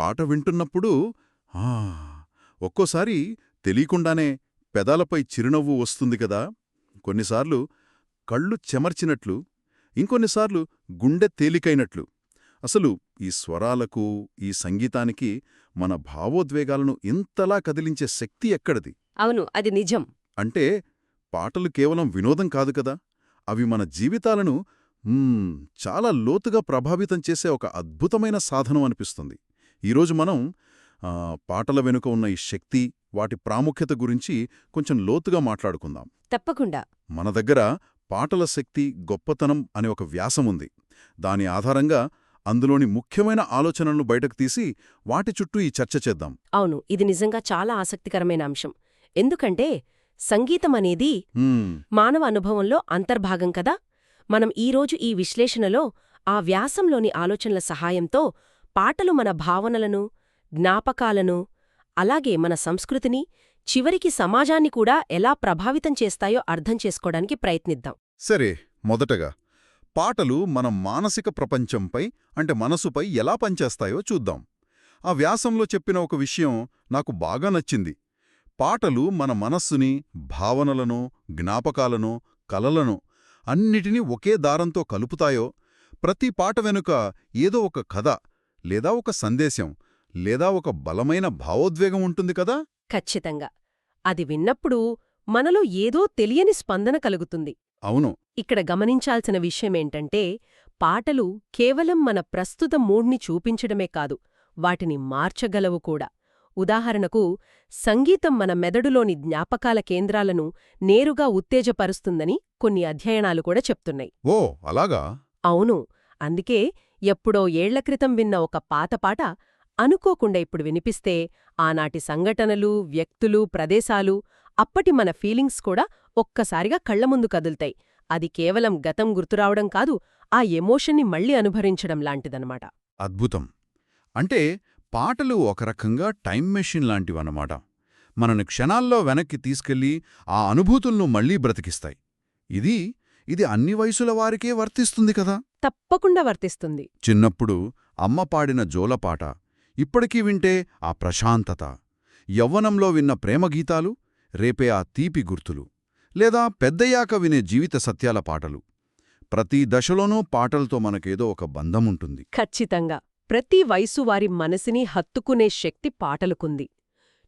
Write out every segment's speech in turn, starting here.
పాట వింటున్నప్పుడు ఆ ఒక్కోసారి తెలియకుండానే పెదాలపై చిరునవ్వు వస్తుంది కదా. కొన్నిసార్లు కళ్ళు చెమర్చినట్లు ఇంకొన్నిసార్లు గుండె తేలికైనట్లు. అసలు ఈ స్వరాలకు ఈ సంగీతానికి మన భావోద్వేగాలను ఇంతలా కదిలించే శక్తి ఎక్కడిది? అవును అది నిజం. అంటే పాటలు కేవలం వినోదం కాదు కదా. అవి మన జీవితాలను చాలా లోతుగా ప్రభావితం చేసే ఒక అద్భుతమైన సాధనం అనిపిస్తుంది. ఈరోజు మనం పాటల వెనుక ఉన్న ఈ శక్తి వాటి ప్రాముఖ్యత గురించి కొంచెం లోతుగా మాట్లాడుకుందాం. తప్పకుండా. మన దగ్గర పాటల శక్తి గొప్పతనం అనే ఒక వ్యాసం ఉంది. దాని ఆధారంగా అందులోని ముఖ్యమైన ఆలోచనలను బయటకు తీసి వాటి చుట్టూ ఈ చర్చ చేద్దాం. అవును ఇది నిజంగా చాలా ఆసక్తికరమైన అంశం. ఎందుకంటే సంగీతం అనేది మానవ అనుభవంలో అంతర్భాగం కదా. మనం ఈరోజు ఈ విశ్లేషణలో ఆ వ్యాసంలోని ఆలోచనల సహాయంతో పాటలు మన భావనలను జ్ఞాపకాలను అలాగే మన సంస్కృతిని చివరికి సమాజాన్ని కూడా ఎలా ప్రభావితం చేస్తాయో అర్థం చేసుకోవడానికి ప్రయత్నిద్దాం. సరే మొదటగా పాటలు మన మానసిక ప్రపంచంపై అంటే మనసుపై ఎలా పనిచేస్తాయో చూద్దాం. ఆ వ్యాసంలో చెప్పిన ఒక విషయం నాకు బాగా నచ్చింది. పాటలు మన మనస్సుని భావనలను జ్ఞాపకాలను కలలను అన్నిటినీ ఒకే దారంతో కలుపుతాయో ప్రతి పాట వెనుక ఏదో ఒక కథ లేదా ఒక సందేశం లేదా ఒక బలమైన భావోద్వేగం ఉంటుంది కదా? ఖచ్చితంగా. అది విన్నప్పుడు మనలో ఏదో తెలియని స్పందన కలుగుతుంది. అవును. ఇక్కడ గమనించాల్సిన విషయమేంటంటే పాటలు కేవలం మన ప్రస్తుత మూడ్ని చూపించడమే కాదు వాటిని మార్చగలవు కూడా. ఉదాహరణకు సంగీతం మన మెదడులోని జ్ఞాపకాల కేంద్రాలను నేరుగా ఉత్తేజపరుస్తుందని కొన్ని అధ్యయనాలు కూడా చెప్తున్నాయి. ఓ అలాగా? అవును. అందుకే ఎప్పుడో ఏళ్ళ క్రితం విన్న ఒక పాత పాట అనుకోకుండా ఇప్పుడు వినిపిస్తే ఆనాటి సంఘటనలు వ్యక్తులు ప్రదేశాలు అప్పటి మన ఫీలింగ్స్ కూడా ఒక్కసారిగా కళ్ళ ముందు కదులుతాయి. అది కేవలం గతం గుర్తురావడం కాదు ఆ ఎమోషన్ని మళ్ళీ అనుభరించడం లాంటిదనమాట అద్భుతం. అంటే పాటలు ఒక రకంగా టైం మెషిన్ లాంటివన్నమాట. మనని క్షణాల్లో వెనక్కి తీసుకెళ్ళి ఆ అనుభూతులను మళ్ళీ బ్రతికిస్తాయి. ఇది ఇది అన్ని వయసుల వారికే వర్తిస్తుంది కదా? తప్పకుండా వర్తిస్తుంది. చిన్నప్పుడు అమ్మ పాడిన జోలపాట ఇప్పటికీ వింటే ఆ ప్రశాంతత. యవ్వనంలో విన్న ప్రేమగీతాలు రేపే ఆ తీపి గుర్తులు లేదా పెద్దయ్యాక వినే జీవిత సత్యాల పాటలు. ప్రతి దశలోనూ పాటలతో మనకేదో ఒక బంధముంటుంది. ఖచ్చితంగా. ప్రతి వయసు వారి మనసిని హత్తుకునే శక్తి పాటలుకుంది.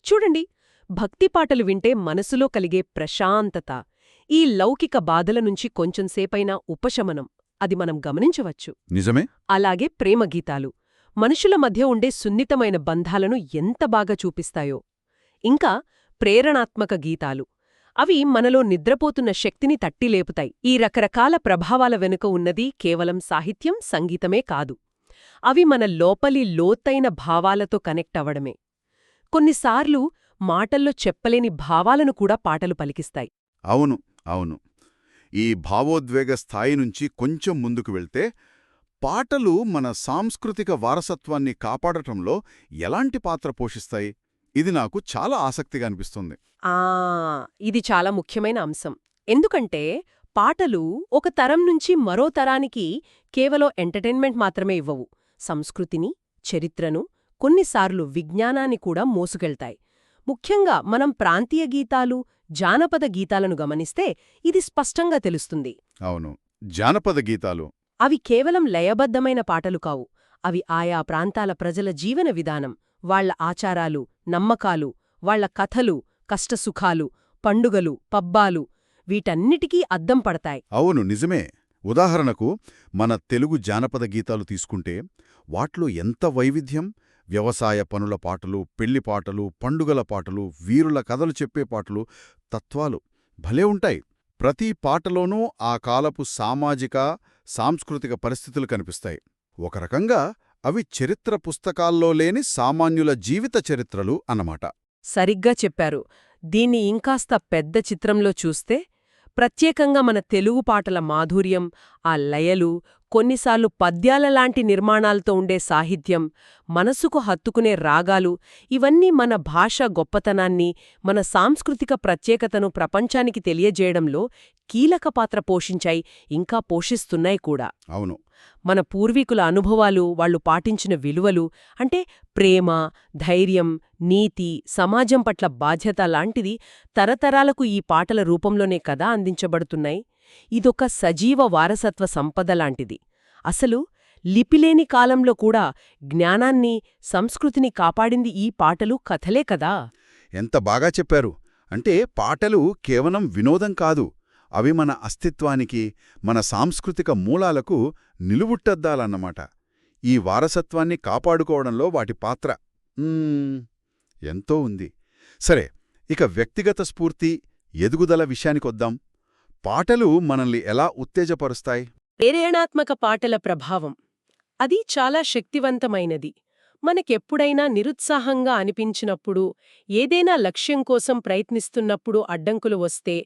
చూడండి భక్తి పాటలు వింటే మనసులో కలిగే ప్రశాంతత ఈ లౌకిక బాధల నుంచి కొంచెంసేపైనా ఉపశమనం అది మనం గమనించవచ్చు. నిజమే. అలాగే ప్రేమగీతాలు మనుషుల మధ్య ఉండే సున్నితమైన బంధాలను ఎంత బాగా చూపిస్తాయో. ఇంకా ప్రేరణాత్మక గీతాలు. అవి మనలో నిద్రపోతున్న శక్తిని తట్టిలేపుతాయి ఈ రకరకాల ప్రభావాల వెనుక ఉన్నది కేవలం సాహిత్యం సంగీతమే కాదు. అవి మన లోపలి లోతైన భావాలతో కనెక్ట్ అవ్వడమే. కొన్నిసార్లు మాటల్లో చెప్పలేని భావాలను కూడా పాటలు పలికిస్తాయి. అవును. అవును. ఈ భావోద్వేగ స్థాయి నుంచి కొంచెం ముందుకు వెళ్తే పాటలు మన సాంస్కృతిక వారసత్వాన్ని కాపాడటంలో ఎలాంటి పాత్ర పోషిస్తాయి? ఇది నాకు చాలా ఆసక్తిగా అనిపిస్తుంది. ఆ! ఇది చాలా ముఖ్యమైన అంశం. ఎందుకంటే పాటలు ఒక తరం నుంచి మరో తరానికి కేవలం ఎంటర్టైన్మెంట్ మాత్రమే ఇవ్వవు. సంస్కృతిని చరిత్రను కొన్నిసార్లు విజ్ఞానాన్ని కూడా మోసుకెళ్తాయి. ముఖ్యంగా మనం ప్రాంతీయ గీతాలు జానపద గీతాలను గమనిస్తే ఇది స్పష్టంగా తెలుస్తుంది. అవును. జానపద గీతాలు. అవి కేవలం లయబద్ధమైన పాటలు కావు. అవి ఆయా ప్రాంతాల ప్రజల జీవన విధానం వాళ్ళ ఆచారాలు నమ్మకాలు వాళ్ళ కథలు కష్టసుఖాలు పండుగలు పబ్బాలు వీటన్నిటికీ అద్దం పడతాయి. అవును నిజమే. ఉదాహరణకు మన తెలుగు జానపద గీతాలు తీసుకుంటే వాట్లో ఎంత వైవిధ్యం? వ్యవసాయ పనుల పాటలు పెళ్ళి పాటలు పండుగల పాటలు వీరుల కథలు చెప్పే పాటలు తత్వాలు భలే ఉంటాయి. ప్రతి పాటలోనూ ఆ కాలపు సామాజిక సాంస్కృతిక పరిస్థితులు కనిపిస్తాయి. ఒక రకంగా అవి చరిత్ర పుస్తకాల్లో లేని సామాన్యుల జీవిత చరిత్రలు అన్నమాట. సరిగ్గా చెప్పారు. దీన్ని ఇంకాస్త పెద్ద చిత్రంలో చూస్తే ప్రత్యేకంగా మన తెలుగు పాటల మాధుర్యం ఆ లయలు కొన్నిసార్లు పద్యాలలాంటి నిర్మాణాలతో ఉండే సాహిత్యం మనసుకు హత్తుకునే రాగాలు ఇవన్నీ మన భాష గొప్పతనాన్ని మన సాంస్కృతిక ప్రత్యేకతను ప్రపంచానికి తెలియజేయడంలో కీలక పాత్ర పోషించాయి ఇంకా పోషిస్తున్నాయి కూడా. అవును. మన పూర్వీకుల అనుభవాలు వాళ్ళు పాటించిన విలువలు అంటే ప్రేమ ధైర్యం నీతి సమాజం పట్ల బాధ్యత లాంటిది తరతరాలకు ఈ పాటల రూపంలోనే కదా అందించబడుతున్నాయి. ఇదొక సజీవ వారసత్వ సంపద లాంటిది. అసలు లిపిలేని కాలంలో కూడా జ్ఞానాన్ని సంస్కృతిని కాపాడింది ఈ పాటలు కథలే కదా? ఎంత బాగా చెప్పారు. అంటే పాటలు కేవలం వినోదం కాదు అవి మన అస్తిత్వానికి మన సాంస్కృతిక మూలాలకు నిలువుట్టద్దాలన్నమాట. ఈ వారసత్వాన్ని కాపాడుకోవడంలో వాటి పాత్ర. ఎంతో ఉంది. సరే ఇక వ్యక్తిగత స్ఫూర్తి ఎదుగుదల విషయానికొద్దాం పాటలు మనల్ని ఎలా ఉత్తేజపరుస్తాయి? ప్రేరణాత్మక పాటల ప్రభావం. అది చాలా శక్తివంతమైనది. మనకెప్పుడైనా నిరుత్సాహంగా అనిపించినప్పుడు ఏదైనా లక్ష్యం కోసం ప్రయత్నిస్తున్నప్పుడు అడ్డంకులు వస్తే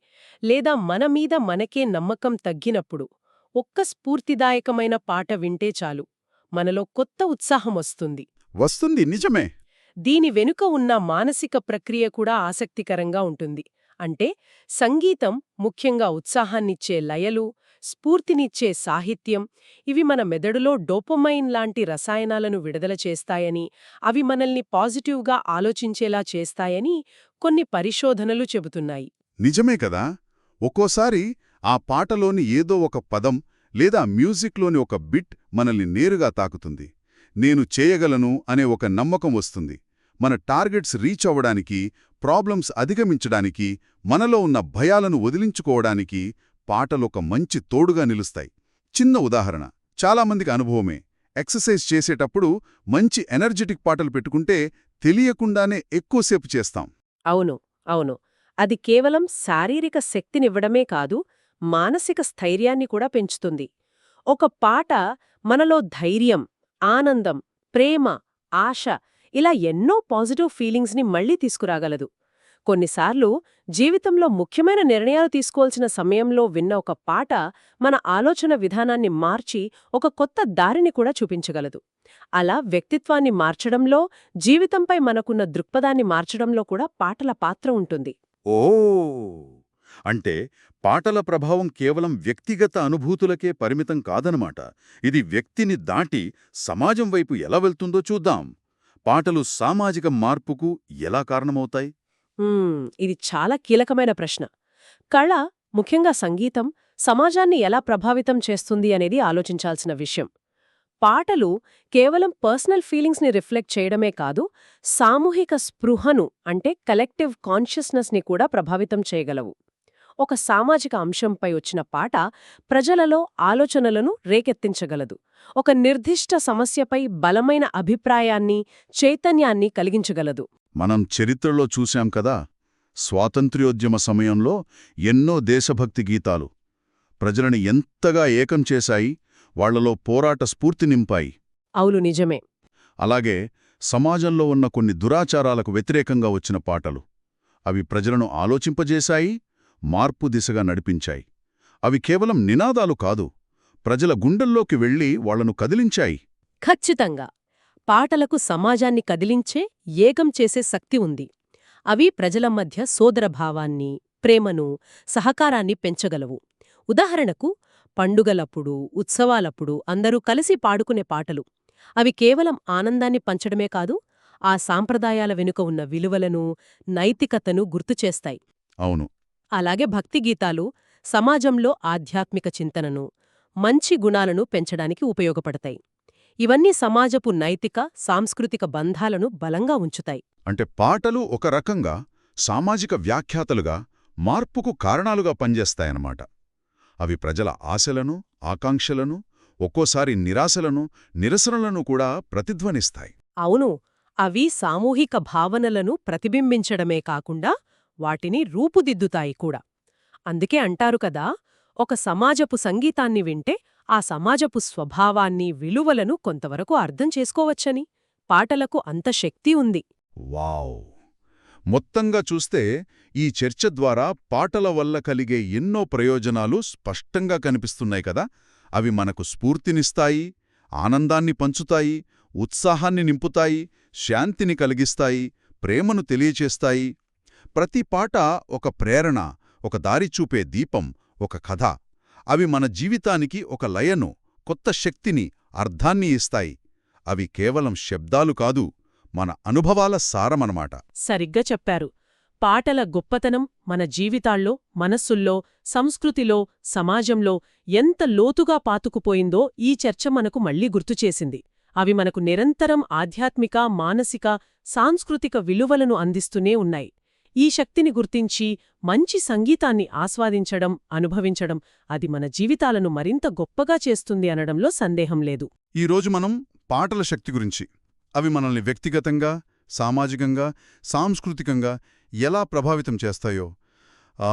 లేదా మన మీద మనకే నమ్మకం తగ్గినప్పుడు ఒక్క స్ఫూర్తిదాయకమైన పాట వింటే చాలు. మనలో కొత్త ఉత్సాహం వస్తుంది. వస్తుంది. నిజమే. దీని వెనుక ఉన్న మానసిక ప్రక్రియ కూడా ఆసక్తికరంగా ఉంటుంది. అంటే సంగీతం ముఖ్యంగా ఉత్సాహాన్నిచ్చే లయలు స్ఫూర్తినిచ్చే సాహిత్యం. ఇవి మన మెదడులో డోపమైన్ లాంటి రసాయనాలను విడుదల చేస్తాయని అవి మనల్ని పాజిటివ్గా ఆలోచించేలా చేస్తాయని కొన్ని పరిశోధనలు చెబుతున్నాయి. నిజమే కదా! ఒక్కోసారి ఆ పాటలోని ఏదో ఒక పదం లేదా మ్యూజిక్లోని ఒక బిట్ మనల్ని నేరుగా తాకుతుంది. నేను చేయగలను అనే ఒక నమ్మకం వస్తుంది. మన టార్గెట్స్ రీచ్ అవ్వడానికి ప్రాబ్లమ్స్ అధిగమించడానికి మనలో ఉన్న భయాలను వదిలించుకోవడానికి పాటలొక మంచి తోడుగా నిలుస్తాయి. చిన్న ఉదాహరణ చాలామందికి అనుభవమే. ఎక్సర్సైజ్ చేసేటప్పుడు మంచి ఎనర్జెటిక్ పాటలు పెట్టుకుంటే తెలియకుండానే ఎక్కువసేపు చేస్తాం. అవును అవును. అది కేవలం శారీరక శక్తినివ్వడమే కాదు మానసిక స్థైర్యాన్ని కూడా పెంచుతుంది. ఒక పాట మనలో ధైర్యం ఆనందం ప్రేమ ఆశ ఇలా ఎన్నో పాజిటివ్ ఫీలింగ్స్ని మళ్ళీ తీసుకురాగలదు. కొన్నిసార్లు జీవితంలో ముఖ్యమైన నిర్ణయాలు తీసుకోవాల్సిన సమయంలో విన్న ఒక పాట మన ఆలోచన విధానాన్ని మార్చి ఒక కొత్త దారిని కూడా చూపించగలదు. అలా వ్యక్తిత్వాన్ని మార్చడంలో జీవితంపై మనకున్న దృక్పథాన్ని మార్చడంలో కూడా పాటల పాత్ర ఉంటుంది. ఓ! అంటే పాటల ప్రభావం కేవలం వ్యక్తిగత అనుభూతులకే పరిమితం కాదనమాట. ఇది వ్యక్తిని దాటి సమాజం వైపు ఎలా వెళ్తుందో చూద్దాం. పాటలు సామాజిక మార్పుకు ఎలా కారణమవుతాయి? ఇది చాలా కీలకమైన ప్రశ్న. కళ ముఖ్యంగా సంగీతం సమాజాన్ని ఎలా ప్రభావితం చేస్తుంది అనేది ఆలోచించాల్సిన విషయం. పాటలు కేవలం పర్సనల్ ఫీలింగ్స్ని రిఫ్లెక్ట్ చేయడమే కాదు సామూహిక స్పృహను అంటే కలెక్టివ్ కాన్షియస్నెస్ని కూడా ప్రభావితం చేయగలవు. ఒక సామాజిక అంశంపై వచ్చిన పాట ప్రజలలో ఆలోచనలను రేకెత్తించగలదు. ఒక నిర్దిష్ట సమస్యపై బలమైన అభిప్రాయాన్ని చైతన్యాన్ని కలిగించగలదు. మనం చరిత్రలో చూశాం కదా స్వాతంత్ర్యోద్యమ సమయంలో ఎన్నో దేశభక్తి గీతాలు. ప్రజలని ఎంతగా ఏకం చేశాయి వాళ్ళలో పోరాట స్ఫూర్తి నింపాయి. అవును నిజమే. అలాగే సమాజంలో ఉన్న కొన్ని దురాచారాలకు వ్యతిరేకంగా వచ్చిన పాటలు. అవి ప్రజలను ఆలోచింపజేశాయి మార్పు దిశగా నడిపించాయి. అవి కేవలం నినాదాలు కాదు ప్రజల గుండెల్లోకి వెళ్ళి వాళ్ళను కదిలించాయి. ఖచ్చితంగా. పాటలకు సమాజాన్ని కదిలించే ఏకం చేసే శక్తి ఉంది. అవి ప్రజల మధ్య సోదరభావాన్ని ప్రేమను సహకారాన్ని పెంచగలవు. ఉదాహరణకు పండుగలప్పుడు ఉత్సవాలప్పుడు అందరూ కలిసి పాడుకునే పాటలు. అవి కేవలం ఆనందాన్ని పంచడమే కాదు ఆ సాంప్రదాయాల వెనుక ఉన్న విలువలను నైతికతను గుర్తుచేస్తాయి అవును. అలాగే భక్తి గీతాలు సమాజంలో ఆధ్యాత్మిక చింతనను మంచి గుణాలను పెంచడానికి ఉపయోగపడతాయి. ఇవన్నీ సమాజపు నైతిక సాంస్కృతిక బంధాలను బలంగా ఉంచుతాయి. అంటే పాటలు ఒక రకంగా సామాజిక వ్యాఖ్యాతలుగా మార్పుకు కారణాలుగా పనిచేస్తాయన్నమాట. అవి ప్రజల ఆశలను ఆకాంక్షలను ఒక్కోసారి నిరాశలను నిరసనలను కూడా ప్రతిధ్వనిస్తాయి. అవును అవి సామూహిక భావనలను ప్రతిబింబించడమే కాకుండా వాటిని రూపుదిద్దుతాయి కూడా. అందుకే అంటారు కదా ఒక సమాజపు సంగీతాన్ని వింటే ఆ సమాజపు స్వభావాన్ని విలువలను కొంతవరకు అర్థం చేసుకోవచ్చని పాటలకు అంత శక్తి ఉంది. వావ్! మొత్తంగా చూస్తే ఈ చర్చ ద్వారా పాటల వల్ల కలిగే ఎన్నో ప్రయోజనాలు స్పష్టంగా కనిపిస్తున్నాయి కదా! అవి మనకు స్ఫూర్తినిస్తాయి ఆనందాన్ని పంచుతాయి ఉత్సాహాన్ని నింపుతాయి శాంతిని కలిగిస్తాయి ప్రేమను తెలియచేస్తాయి. ప్రతి పాట ఒక ప్రేరణ ఒక దారి చూపే దీపం ఒక కథ. అవి మన జీవితానికి ఒక లయను కొత్త శక్తిని అర్థాన్ని ఇస్తాయి. అవి కేవలం శబ్దాలు కాదు మన అనుభవాల సారమనమాట. సరిగ్గా చెప్పారు. పాటల గొప్పతనం మన జీవితాల్లో మనస్సుల్లో సంస్కృతిలో సమాజంలో ఎంత లోతుగా పాతుకుపోయిందో ఈ చర్చ మనకు మళ్ళీ గుర్తుచేసింది అవి మనకు నిరంతరం ఆధ్యాత్మిక మానసిక సాంస్కృతిక విలువలను అందిస్తూనే ఉన్నాయి. ఈ శక్తిని గుర్తించి మంచి సంగీతాన్ని ఆస్వాదించడం అనుభవించడం అది మన జీవితాలను మరింత గొప్పగా చేస్తుంది అనడంలో సందేహం లేదు. ఈరోజు మనం పాటల శక్తి గురించి అవి మనల్ని వ్యక్తిగతంగా సామాజికంగా సాంస్కృతికంగా ఎలా ప్రభావితం చేస్తాయో ఆ,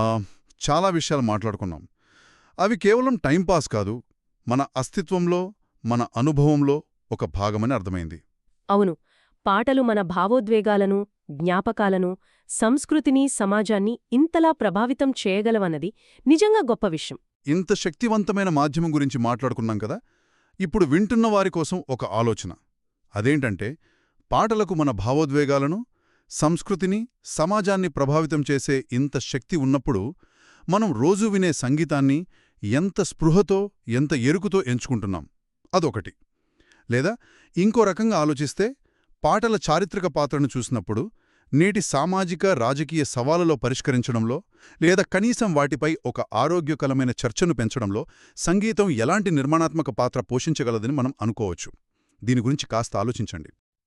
చాలా విషయాలు మాట్లాడుకున్నాం. అవి కేవలం టైంపాస్ కాదు మన అస్తిత్వంలో మన అనుభవంలో ఒక భాగమని అర్థమైంది. అవును పాటలు మన భావోద్వేగాలను జ్ఞాపకాలను సంస్కృతిని సమాజాన్ని ఇంతలా ప్రభావితం చేయగలవన్నది నిజంగా గొప్ప విషయం. ఇంత శక్తివంతమైన మాధ్యమం గురించి మాట్లాడుకున్నాం కదా ఇప్పుడు వింటున్న వారి కోసం ఒక ఆలోచన. అదేంటంటే పాటలకు మన భావోద్వేగాలను సంస్కృతిని సమాజాన్ని ప్రభావితం చేసే ఇంత శక్తి ఉన్నప్పుడు మనం రోజూ వినే సంగీతాన్ని ఎంత స్పృహతో ఎంత ఎరుకుతో ఎంచుకుంటున్నాం అదొకటి. లేదా ఇంకో రకంగా ఆలోచిస్తే పాటల చారిత్రక పాత్రను చూసినప్పుడు నేటి సామాజిక రాజకీయ సవాలులో పరిష్కరించడంలో లేదా కనీసం వాటిపై ఒక ఆరోగ్యకరమైన చర్చను పెంచడంలో సంగీతం ఎలాంటి నిర్మాణాత్మక పాత్ర పోషించగలదని మనం అనుకోవచ్చు. దీని గురించి కాస్త ఆలోచించండి.